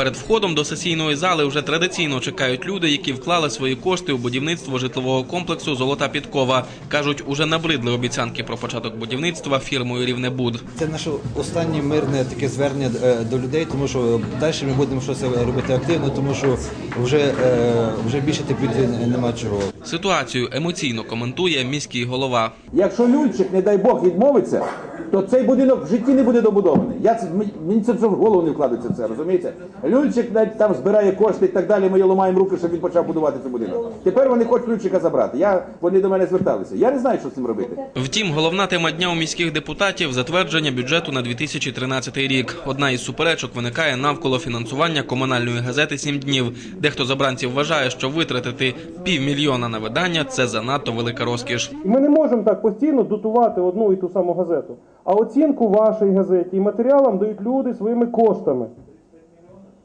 Перед входом до сесійної зали вже традиційно чекають люди, які вклали свої кошти у будівництво житлового комплексу Золота підкова. кажуть, уже набридли обіцянки про початок будівництва фірмою Рівнебуд. Це наше останнє мирне таке звернення е, до людей, тому що далі ми будемо щось робити активно, тому що вже, е, вже більше терпіти нема чого. Ситуацію емоційно коментує міський голова. Якщо Люльчик, не дай Бог, відмовиться, то цей будинок в житті не буде добудований. Я це мені це вже в голову не вкладається це, розумієте? Люльчик навіть там збирає кошти і так далі. Ми його ламаємо руки, щоб він почав будувати цей будинок. Тепер вони хочуть Люльчика забрати. Я вони до мене зверталися. Я не знаю, що з цим робити. Втім, головна тема дня у міських депутатів затвердження бюджету на 2013 рік. Одна із суперечок виникає навколо фінансування комунальної газети «Сім днів. Дехто з обранців вважає, що витратити півмільйона на видання це занадто велика розкіш. Ми не можемо так постійно дотувати одну і ту саму газету. А оцінку вашій газеті і матеріалам дають люди своїми коштами.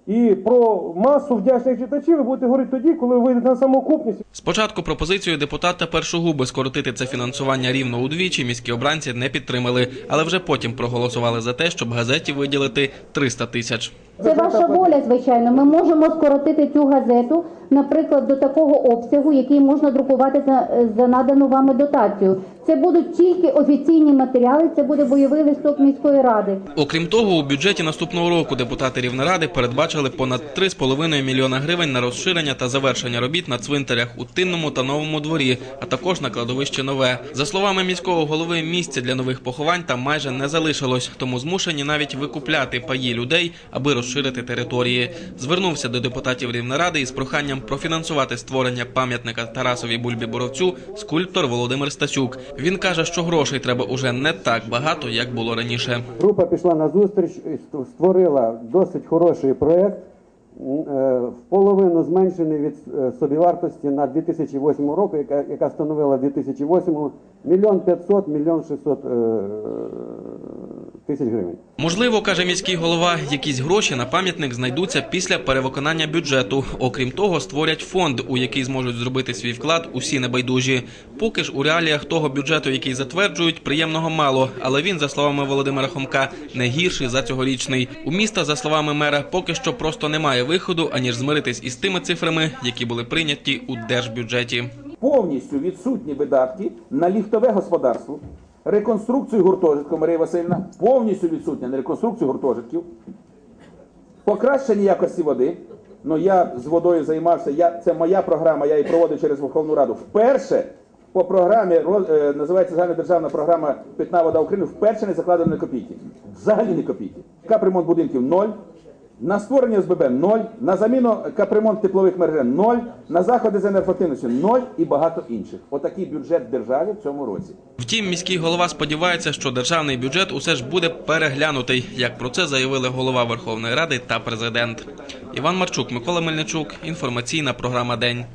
І про масу вдячних читачів ви будете говорити тоді, коли ви вийдете на самоокупність. Спочатку пропозицію депутата Першогуби скоротити це фінансування рівно удвічі міські обранці не підтримали, але вже потім проголосували за те, щоб газеті виділити 300 тисяч. Це ваша воля, звичайно. Ми можемо скоротити цю газету, наприклад, до такого обсягу, який можна друкувати за, за надану вами дотацію. Це будуть тільки офіційні матеріали, це буде бойовий листок міської ради. Окрім того, у бюджеті наступного року депутати Рівнеради передбачили понад 3,5 мільйона гривень на розширення та завершення робіт на цвинтарях у Тинному та Новому дворі, а також на кладовище Нове. За словами міського голови, місця для нових поховань там майже не залишилось, тому змушені навіть викупляти паї людей, аби розширити території. Звернувся до депутатів Рівнеради із проханням профінансувати створення пам'ятника Тарасові Бульбі Боровцю скульптор Володимир Стасюк. Він каже, що грошей треба уже не так багато, як було раніше. Група пішла на зустріч і створила досить хороший проєкт, е, в половину зменшений від е, собівартості на 2008 року, яка, яка становила 2008 мільйон 500, мільйон 600 е, тисяч гривень. Можливо, каже міський голова, якісь гроші на пам'ятник знайдуться після перевиконання бюджету. Окрім того, створять фонд, у який зможуть зробити свій вклад усі небайдужі. Поки ж у реаліях того бюджету, який затверджують, приємного мало. Але він, за словами Володимира Хомка, не гірший за цьогорічний. У міста, за словами мера, поки що просто немає виходу, аніж змиритись із тими цифрами, які були прийняті у держбюджеті. Повністю відсутні видатки на ліфтове господарство, реконструкцію гуртожитку Марія Васильівна, повністю відсутня на реконструкцію гуртожитків, покращення якості води. Ну я з водою займався. Я це моя програма. Я її проводив через Верховну Раду. Вперше по програмі е, називається загальнодержавна програма Питна вода України. Вперше не закладено копійки. Взагалі не копійки. Капремонт будинків ноль. На створення СББ 0, на заміну капремонт теплових мереж 0, на заходи з енергоефективності 0 і багато інших. Отакий бюджет державі в цьому році. Втім, міський голова сподівається, що державний бюджет усе ж буде переглянутий, як про це заявили голова Верховної Ради та президент. Іван Марчук, Микола Мельничук. Інформаційна програма День.